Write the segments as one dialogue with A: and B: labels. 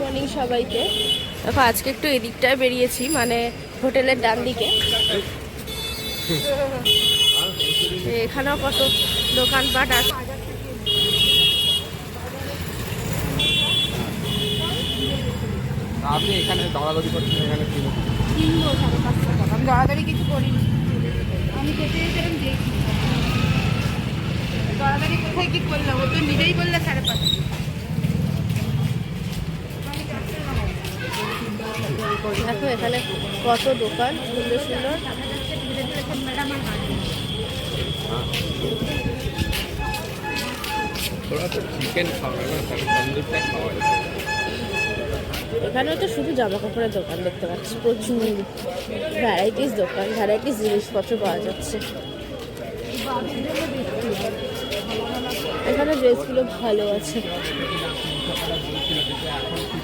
A: Morning সবাইকে। দেখো আজকে একটু এদিকটায় বেরিয়েছি মানে হোটেলের ডান দিকে। এখানেও কত দোকানপাট আছে।
B: আপনি এখানে দৌড়াদৌড়ি করছেন এখানে কি?
C: কিনবো সাড়ে পাঁচশো টাকা আমি দরাদরি কিছু করিনি। আমি খেতে যেতেছিলাম যে দরাদরি কোথায় কি করলাম? ও তো নিজেই বললে সাড়ে পাঁচশো
A: দেখো এখানে কত দোকান? সুন্দর সুন্দর। এখানেও তো শুধু জামা কাপড়ের দোকান দেখতে পাচ্ছি, প্রচুর ভ্যারাইটিস দোকান ভ্যারাইটিস জিনিসপত্র পাওয়া যাচ্ছে। এখানে ড্রেসগুলো ভালো আছে।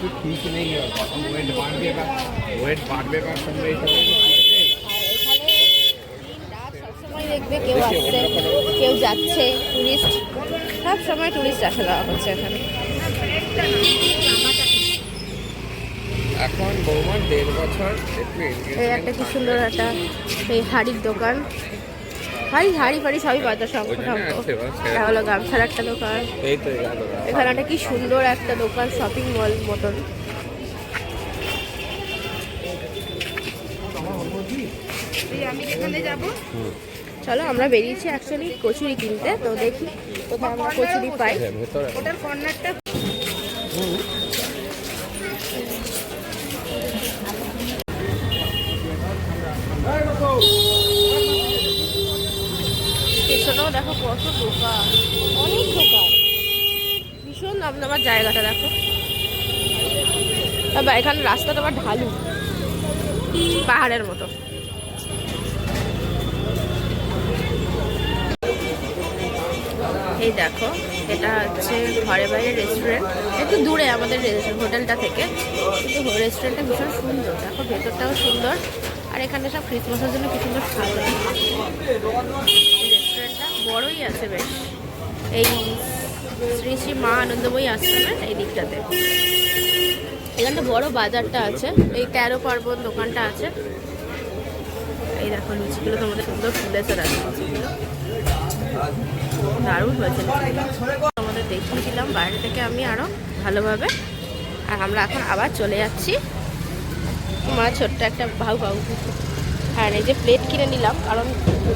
B: এখন কিছু ঠিক নেই কখন ওয়েট বাড়বে বা ওয়েট বাড়বে বা কমবে এইসব কিছু ঠিক নেই
A: আর এখানে দিন রাত সবসময় দেখবে কেউ আসছে কেউ যাচ্ছে টুরিস্ট সব সময় টুরিস্ট আসা যাওয়া হচ্ছে এখানে।
B: এখন বৌমার দেড় বছর
A: এই একটা কি সুন্দর একটা এই হাড়ির দোকান। হাড়ি হাড়ি ফাড়ি সবই পাতা শঙ্খ
B: হ্যাঁ।
A: এটা হলো গামছার একটা দোকান।
B: এই তো গেল
A: এখানে একটা কি সুন্দর একটা দোকান শপিং মল মতন।
C: আমি যেখানে যাব।
A: চলো আমরা বেরিয়েছি অ্যাকচুয়ালি কচুরি কিনতে। তো দেখি কোথায় আমরা কচুরি পাই।
C: ওটার কর্নারটা
A: নামনামার জায়গাটা দেখো। তবে এখানে রাস্তাটা আবার ঢালু। পাহাড়ের মতো। এই দেখো, এটা হচ্ছে ঘরে বাইরে রেস্টুরেন্ট একটু দূরে আমাদের হোটেলটা থেকে। কিন্তু রেস্টুরেন্টটা ভীষণ সুন্দর। দেখো, ভেতরটাও সুন্দর। আর এখানে সব ক্রিসমাসের জন্য কি সুন্দর রেস্টুরেন্টটা বড়ই আছে বেশ। এই শ্রী শ্রী মা আনন্দময়ী আশ্রমের এই দিকটাতে। এখানটা বড় বাজারটা আছে, এই তেরো পার্বণ দোকানটা আছে। এই দেখো লুচিগুলো তোমাদের সুন্দর ফুলেছে দেখো লুচিগুলো দারুণ হয়েছে। তোমাদের দেখিয়ে দিলাম, বাইরে থেকে আমি আরও ভালোভাবে। আর আমরা এখন আবার চলে যাচ্ছি। মা ছোট্ট একটা ভাউ ভাউ আর এই যে প্লেট কিনে নিলাম, কারণ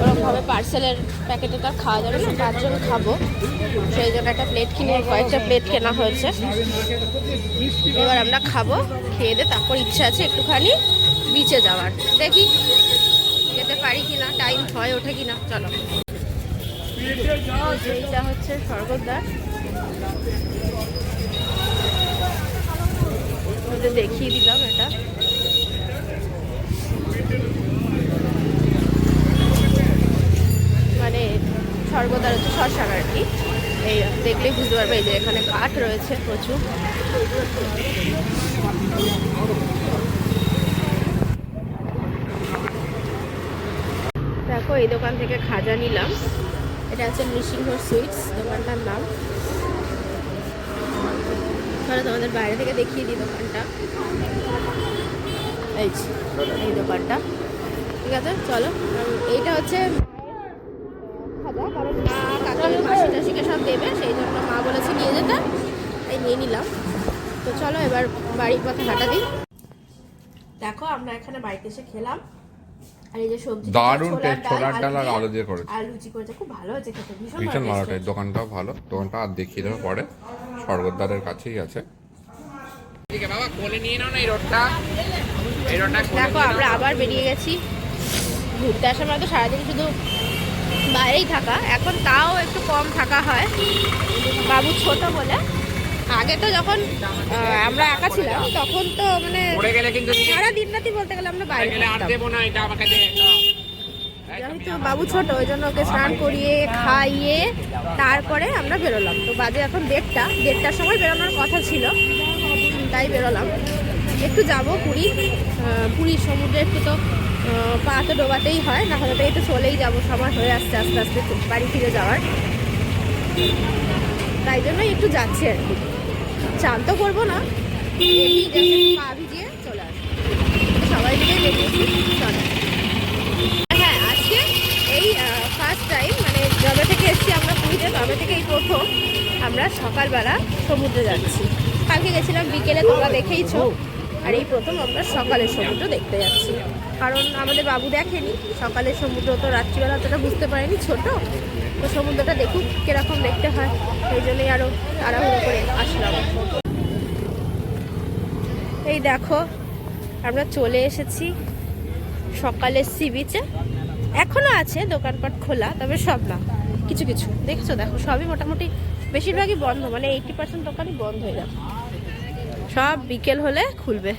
A: ওরকমভাবে পার্সেলের প্যাকেটে তো আর খাওয়া যাবে না পাঁচজন খাব। সেই জন্য একটা প্লেট কিনে কয়েকটা প্লেট কেনা হয়েছে। এবার আমরা খাব, খেয়ে দিয়ে তারপর ইচ্ছা আছে একটুখানি বিচে যাওয়ার। দেখি, যেতে পারি কিনা টাইম হয় ওঠে কিনা, চলো। এইটা হচ্ছে স্বর্গদ্বার। দেখিয়ে দিলাম এটা মানে স্বর্গদ্বার হচ্ছে শ্মশান আর কি। এই দেখলেই বুঝতে পারবে এই যে এখানে কাঠ রয়েছে প্রচুর। দেখো, এই দোকান থেকে খাজা নিলাম। এটা হচ্ছে নৃসিংহ সুইটস, দোকানটার নাম। চলো তোমাদের বাইরে থেকে দেখিয়ে দিই দোকানটা। এই দোকানটা। ঠিক আছে, চলো। এইটা হচ্ছে খাজা কারণ মা কাকি মাসি টাসিকে সব দেবে সেই জন্য মা বলেছে নিয়ে যেতে এই নিয়ে নিলাম তো চলো এবার বাড়ির পথে হাঁটা দিই। দেখো আমরা এখানে বাড়িতে এসে খেলাম। আর এই যে সবজি
B: দারুণ টেস্ট ছোলার ডাল আর আলু দিয়ে করেছে।
A: আর লুচি করেছে খুব ভালো হয়েছে খেতে ভীষণ
B: ভীষণ
A: ভালো
B: ভালো
A: taste
B: taste, দোকানটাও ভালো। দোকানটা আর দেখিয়ে পরে। স্বর্গদ্বারের কাছেই আছে। ঠিক বাবা কোলে নিয়ে নাও না এই রোডটা। এই রোডটা
A: দেখো আমরা আবার বেরিয়ে গেছি। ঘুরতে আসার মানে তো সারাদিন শুধু বাইরেই থাকা। এখন তাও একটু কম থাকা হয়। বাবু ছোট বলে। আগে তো যখন আমরা একা ছিলাম তখন তো মানে
B: কিন্তু
A: সারা দিন রাতি বলতে গেলে আমরা বাইরে যেহেতু বাবু ছোট ওই জন্য ওকে স্নান করিয়ে খাইয়ে তারপরে আমরা বেরোলাম। তো বাজে এখন দেড়টা দেড়টার সময় বেরোনোর কথা ছিল তাই বেরোলাম। একটু যাব পুরী পুরীর সমুদ্রে একটু তো পা তো ডোবাতেই হয় না হলে তো এই তো চলেই যাব সময় হয়ে আসছে আস্তে আস্তে বাড়ি ফিরে যাওয়ার। তাই জন্যই একটু যাচ্ছি আর কি। চান তো করব না। পা ভিজিয়ে চলে আসব। সবাই মিলে বেরিয়েছি চলে। হ্যাঁ আজকে এই ফার্স্ট টাইম মানে যবে থেকে এসেছি আমরা পুরীতে তবে থেকে এই প্রথম। আমরা সকালবেলা সমুদ্রে যাচ্ছি। কালকে গেছিলাম বিকেলে তোমরা দেখেইছো। আর এই প্রথম আমরা সকালের সমুদ্র দেখতে যাচ্ছি। কারণ আমাদের বাবু দেখেনি। সকালে সমুদ্র তো রাত্রিবেলা অতটা বুঝতে পারেনি, ছোট। তো সমুদ্রটা দেখুক কীরকম দেখতে হয়। সেই জন্যই আরও তাড়াহুড়ো করে আসলাম। এই দেখো, আমরা চলে এসেছি সকালের সি বিচে। এখনও আছে দোকানপাট খোলা, তবে সব না। কিছু কিছু। দেখছ, দেখো, সবই মোটামুটি বেশিরভাগই বন্ধ মানে এইটি পার্সেন্ট দোকানই বন্ধ হয়ে যাবে। সব বিকেল হলে খুলবে।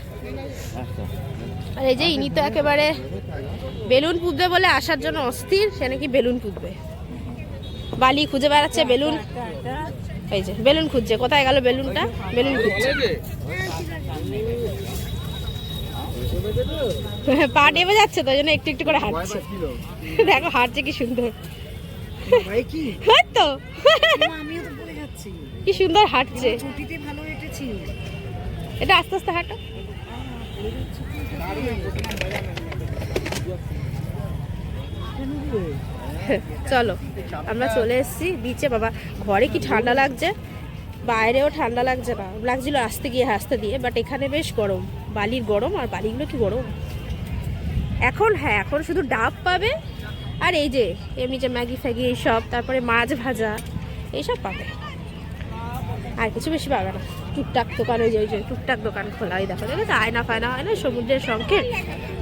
A: আর এই যে ইনি তো একেবারে বেলুন পুঁতবে বলে আসার জন্য অস্থির সে নাকি বেলুন পুঁতবে। বালি খুঁজে বেড়াচ্ছে বেলুন। এই যে বেলুন খুঁজছে। কোথায় গেল বেলুনটা? বেলুন খুঁজছে। পা ডেবে যাচ্ছে তো ওই জন্য একটু একটু করে হাঁটছে। দেখো হাঁটছে কি সুন্দর।
C: কি
A: তো কি সুন্দর হেঁটেছি। এটা আস্তে আস্তে হাঁটো। চলো, আমরা চলে এসেছি বিচে বাবা, ঘরে কি ঠান্ডা লাগছে? বাইরেও ঠান্ডা লাগছে না। লাগছিল আসতে গিয়ে হাসতে দিয়ে বাট এখানে বেশ গরম। বালির গরম, আর বালিগুলো কি গরম? এখন হ্যাঁ এখন শুধু ডাব পাবে, আর এই যে, এমনি যে ম্যাগি ফ্যাগি এইসব, তারপরে মাছ ভাজা, এইসব পাবে। আর কিছু বেশি পাবে না। টুকটাক দোকান, ওই ওই টুকটাক দোকান খোলা, ওই দেখো দেখো আয়না ফায়না হয় না, সমুদ্রের সংকেত,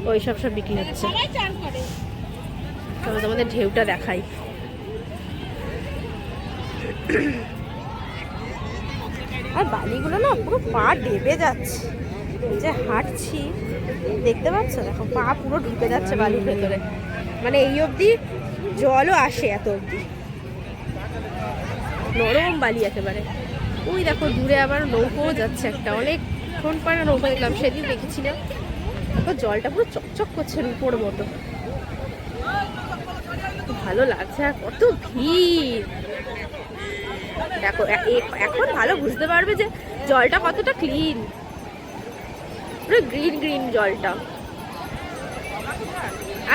A: ওই সব সব বিক্রি হচ্ছে। তবে তোমাদের ঢেউটা দেখাই। আর বালিগুলো না পুরো পা ডেবে যাচ্ছে। যে হাঁটছি, দেখতে পাচ্ছ? দেখো, পা পুরো ঢুকে যাচ্ছে বালির ভেতরে। মানে এই অবধি জলও আসে এত অবধি। নরম বালি একেবারে। ওই দেখো দূরে আবার নৌকোও যাচ্ছে একটা। অনেকক্ষণ পরে নৌকো দেখলাম সেদিন দেখেছিলাম। তারপর জলটা পুরো চকচক করছে রূপোর মতো। ভালো লাগছে আর কত ভিড়। দেখো এখন ভালো বুঝতে পারবে যে জলটা কতটা ক্লিন পুরো গ্রিন গ্রিন জলটা।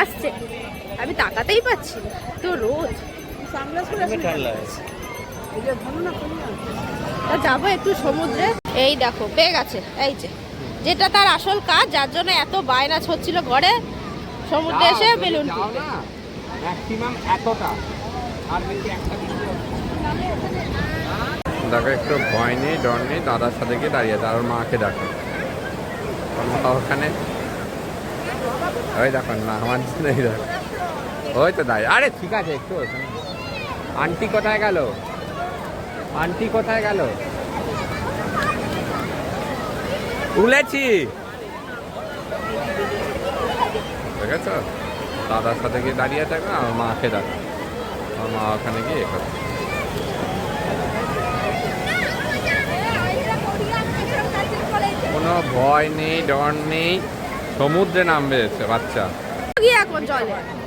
A: আসছে। আমি তাকাতেই পাচ্ছি না। তো রোজ। সানগ্লাস করে আসলে তা যাব একটু সমুদ্রে। এই দেখো পেয়ে গেছে এই যে। যেটা তার আসল কাজ যার জন্য এত বায়না হচ্ছিল ঘরে সমুদ্রে এসে বেলুন।
B: ম্যাক্সিমাম এতটা। আর একটা দেখো একটু ভয় নেই ডর নেই দাদার সাথে গিয়ে দাঁড়িয়ে আছে আর ওর মাকে ডাকে মা ওখানে। ওই দেখো না আমার নেই দেখো। ওই তো দাঁড়িয়ে। আরে ঠিক আছে একটু আন্টি কোথায় গেল? আন্টি কোথায় গেল? তুলেছি। দেখেছ? দাদার সাথে গিয়ে দাঁড়িয়ে থাকো আর মাকে ডাকো। আমার মা ওখানে গিয়ে এ করে। কোনো ভয় নেই ডর নেই। সমুদ্রে নামবে এসে বাচ্চা।
A: গিয়ে এখন চলে।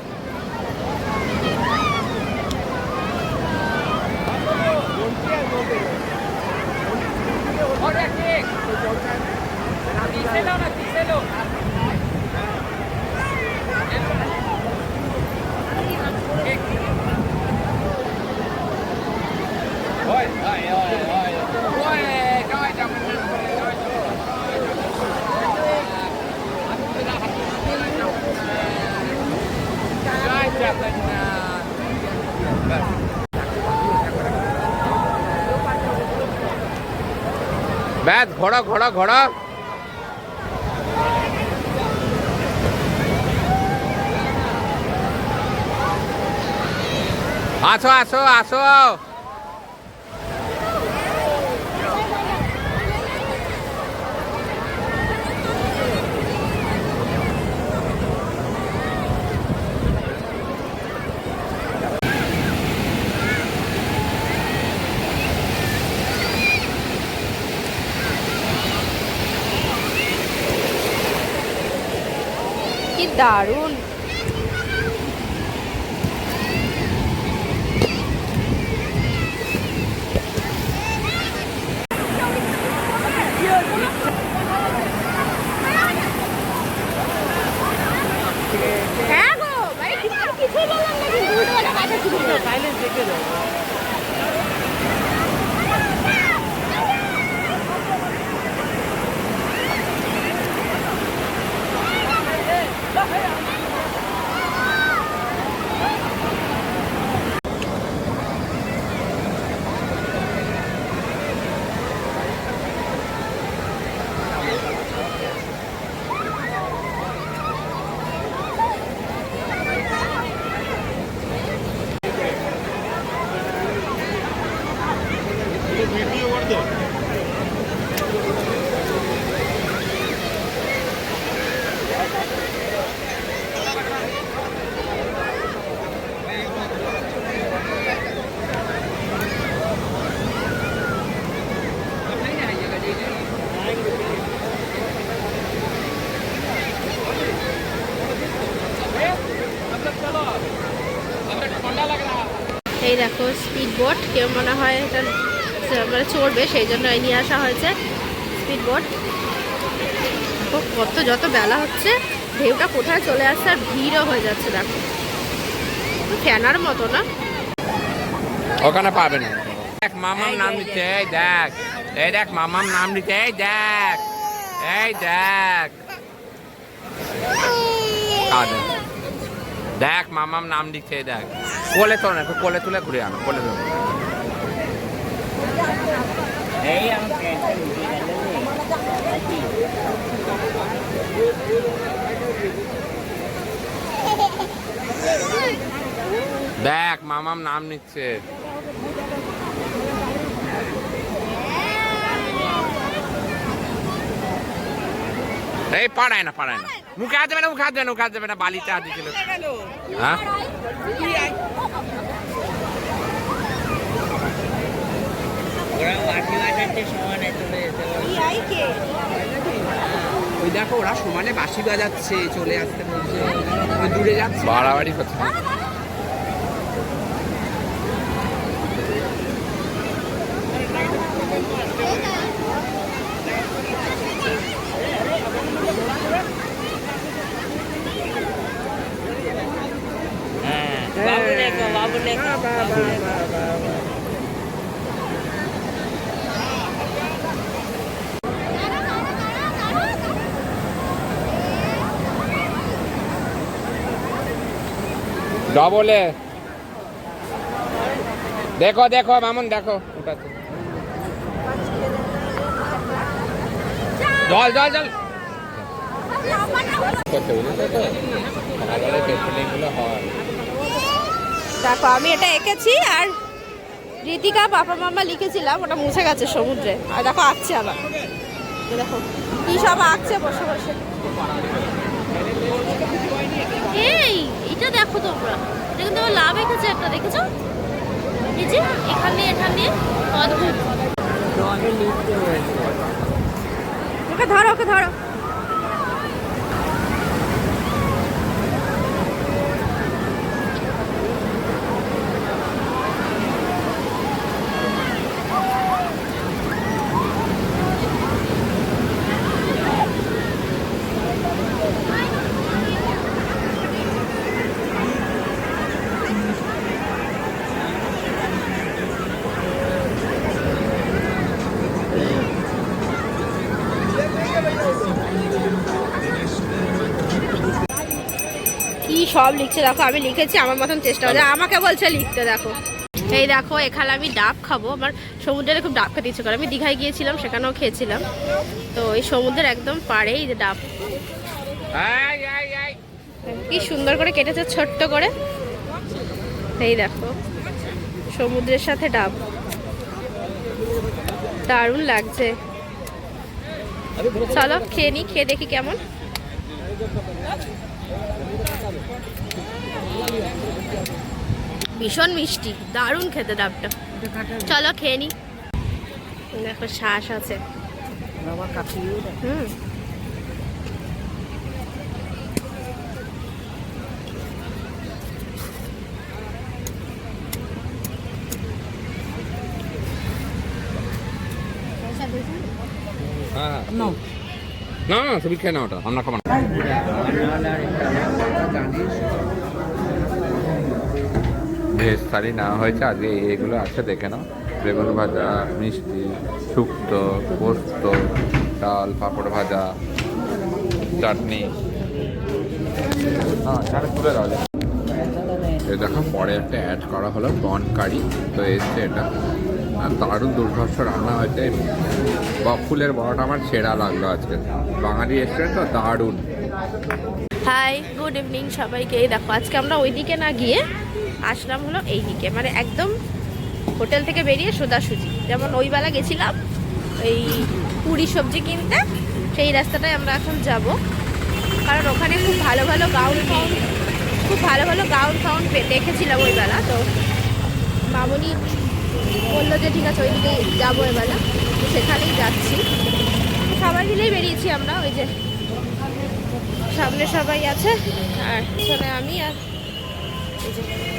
B: ব্যাস ঘোড়া ঘোড়া ঘোড়া। আসো আসো আসো।
A: দারুণ। get over তো মানে চড়বে সেই জন্য এই নিয়ে আসা হয়েছে স্পিড বোট কত যত বেলা হচ্ছে ঢেউটা কোথায় চলে আসছে আর ভিড়ও হয়ে যাচ্ছে দেখো। ফ্যানার মতো না।
B: ওখানে পাবে না। দেখ মামার নাম দিচ্ছে এই দেখ। এই দেখ মামার নাম দিচ্ছে এই দেখ। এই দেখ। দেখ মামার নাম দিচ্ছে দেখ। কোলে তো না একটু কোলে তুলে ঘুরে আনো কোলে তুলে
D: এই আমার প্যান্টটা ভিজে গেল রে।
B: দেখ মামার নাম নিচ্ছে। এই পাড়ায় না পাড়ায় না। মুখে হাত দেবে না মুখে হাত দেবে না মুখে হাত দেবে না বালিতে হাত দিয়েছিল। হ্যাঁ?
D: ওরা মাটি বাজাতে সমানে চলে যেতে
E: ওই দেখো ওরা সমানে বাঁশি বাজাচ্ছে চলে আসতে বলছে। ওই দূরে যাচ্ছে।
B: বাড়াবাড়ি করছে
D: হ্যাঁ বাবু লেখো বাবু লেখো বাবু লেখো।
B: ডবলে দেখো দেখো, মামুন, দেখো উঠাতে জল জল জল।
A: দেখো, আমি এটা এঁকেছি আর রীতিকা পাপা মামা লিখেছিলাম, ওটা মুছে গেছে সমুদ্রে। আর দেখো, আঁকছে আবার। দেখো, কি সব আঁকছে, বসে বসে। এই! এটা দেখো তোমরা। এটা কিন্তু আমার লাভ এঁকেছে একটা দেখেছ? এই যে এখানে এখানে অদ্ভুত। ওকে ধরো ওকে ধরো কি সব লিখছে দেখো আমি লিখেছি আমার মতন চেষ্টা করছে আমাকে বলছে লিখতে দেখো। এই দেখো এখানে আমি ডাব খাব। আমার সমুদ্রে খুব ডাব খেতে ইচ্ছে করে। আমি দীঘায় গিয়েছিলাম সেখানেও খেয়েছিলাম। তো এই সমুদ্রের একদম পাড়ে এই যে ডাব। কি সুন্দর করে কেটেছে ছোট্ট করে। এই দেখো সমুদ্রের সাথে ডাব। দারুণ লাগছে। চলো খেয়ে নি খেয়ে দেখি কেমন। ভীষণ মিষ্টি, দারুণ খেতে ডাবটা। চলো খেয়ে নি। দেখো শ্বাস আছে। হুম।
B: হ্যাঁ না না না তুমি খেয়ে নাও ওটা, আমরা খাব না। থালি নেওয়া হয়েছে, আজকে এগুলো আছে, দেখে নাও। বেগুন ভাজা, মিষ্টি, শুক্তো, পোস্ত, ডাল, পাঁপড় ভাজা, চাটনি। হ্যাঁ দেখো, পরে একটা অ্যাড করা হলো, বন কারি। তো এসছে এটা। আর দারুণ দুর্ধর্ষ রান্না হয়েছে। বকফুলের বড়টা আমার সেরা লাগল আজকে। বাঙালি রেস্টুরেন্ট তো, দারুণ।
A: হাই গুড ইভিনিং সবাইকে। দেখো, আজকে আমরা ওইদিকে না গিয়ে আসলাম হলো এই দিকে। মানে একদম হোটেল থেকে বেরিয়ে সোজাসুজি। যেমন ওই বেলা গেছিলাম এই পুরি সবজি কিনতে, সেই রাস্তাটায় আমরা এখন যাব। কারণ ওখানে খুব ভালো ভালো গাউন ফাউন খুব ভালো ভালো গাউন ফাউন দেখেছিলাম ওই বেলা। তো মামনি বলল যে, ঠিক আছে ওইদিকে যাব এবেলা তো সেখানেই যাচ্ছি। সবাই মিলেই বেরিয়েছি আমরা, ওই যে সামনে সবাই আছে, আর পিছনে আমি আর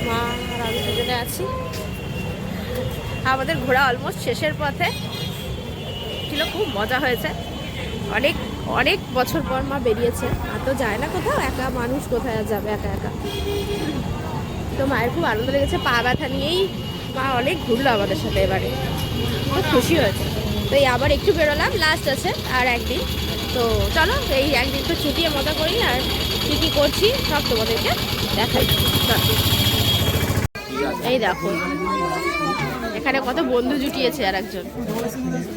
A: মা আর আমি দুজনে আছি। আমাদের ঘোরা অলমোস্ট শেষের পথে। ছিল খুব মজা হয়েছে। অনেক অনেক বছর পর মা বেরিয়েছে। আর তো যায় না কোথাও, একা মানুষ কোথায় যাবে একা একা? তো মায়ের খুব আনন্দ লেগেছে, পা ব্যথা নিয়েই মা অনেক ঘুরলো আমাদের সাথে এবারে। খুব খুশি হয়েছে। তো এই আবার একটু বেরোলাম লাস্ট আছে, আর একদিন। তো চলো, এই একদিন তো ছুটিয়ে মজা করি, আর কী কী করছি, সব তোমাদেরকে দেখাই। এই দেখো। এখানে কত বন্ধু জুটিয়েছে আর একজন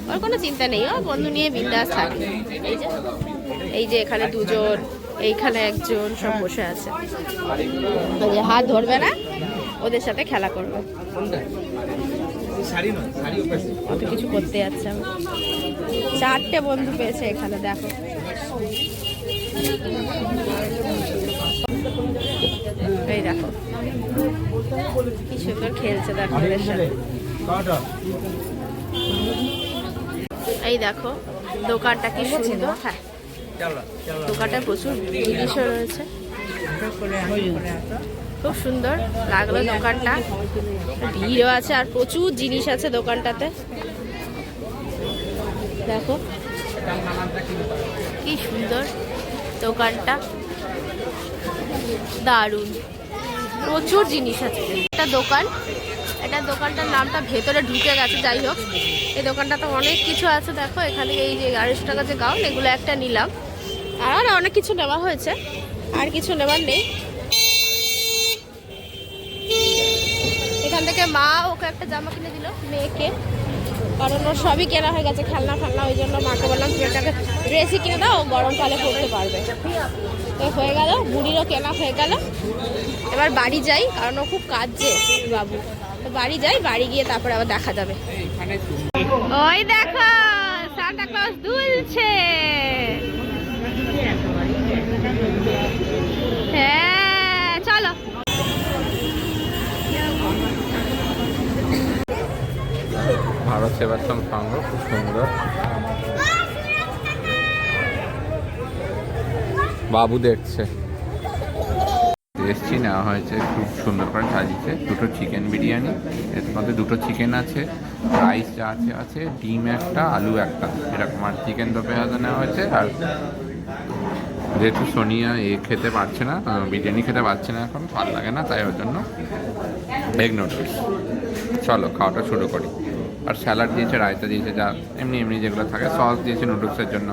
A: ওর কোনো চিন্তা নেই, ও বন্ধু নিয়ে বিন্দাস থাকে। এই যে এই যে এখানে দুজন, এইখানে একজন, সব বসে আছে। হাত ধরবে না, ওদের সাথে খেলা করবে। কত কিছু করতে যাচ্ছে চারটে বন্ধু পেয়েছে এখানে, দেখো। এই দেখো। কি সুন্দর খেলছে দেখো এই দেখো, দোকানটা কি সুন্দর। হ্যাঁ দোকানটায় প্রচুর জিনিসও রয়েছে। খুব সুন্দর লাগল দোকানটা। ভিড়ও আছে আর প্রচুর জিনিস আছে দোকানটাতে। দেখো, কি সুন্দর দোকানটা। দারুণ। প্রচুর জিনিস আছে। একটা দোকান এটা দোকানটার নামটা ভেতরে ঢুকে গেছে, যাই হোক। এই দোকানটাতে অনেক কিছু আছে, দেখো। এখানে এই যে আড়াইশো টাকা যে গাউন, এগুলো একটা নিলাম। আর অনেক কিছু নেওয়া হয়েছে, আর কিছু নেওয়ার নেই। এখান থেকে মা ওকে একটা জামা কিনে দিল, মেয়েকে। কারণ ওর সবই কেনা হয়ে গেছে খেলনা ফেলনা ওই জন্য মাকে বললাম, তুমি একটা ড্রেসই কিনে দাও, গরমকালে পরতে পারবে। তো হয়ে গেল, বুড়িরও কেনা হয়ে গেল। এবার বাড়ি যাই, কারণ ও খুব কাঁদছে বাবু। তো বাড়ি যাই, বাড়ি গিয়ে তারপরে আবার দেখা যাবে। ওই দেখো সান্টা ক্লজ দুলছে। হ্যাঁ চলো।
B: ভারত সেবাশ্রম সংঘ, খুব সুন্দর। বাবু দেখছে। এসছি, নেওয়া হয়েছে খুব সুন্দর করে সাজিয়েছে। দুটো চিকেন বিরিয়ানি, এর মধ্যে দুটো চিকেন আছে রাইস যা আছে আছে, ডিম একটা, আলু একটা। এরকম আর চিকেন দো পেঁয়াজা নেওয়া হয়েছে, আর যেহেতু সোনিয়া এ খেতে পারছে না বিরিয়ানি খেতে পারছে না এখন, ভালো লাগে না, তাই ওর জন্য এগ নুডলস চলো, খাওয়াটা শুরু করি। আর স্যালাড দিয়েছে, রায়তা দিয়েছে, যা এমনি এমনি যেগুলো থাকে সস দিয়েছে নুডলসের জন্য।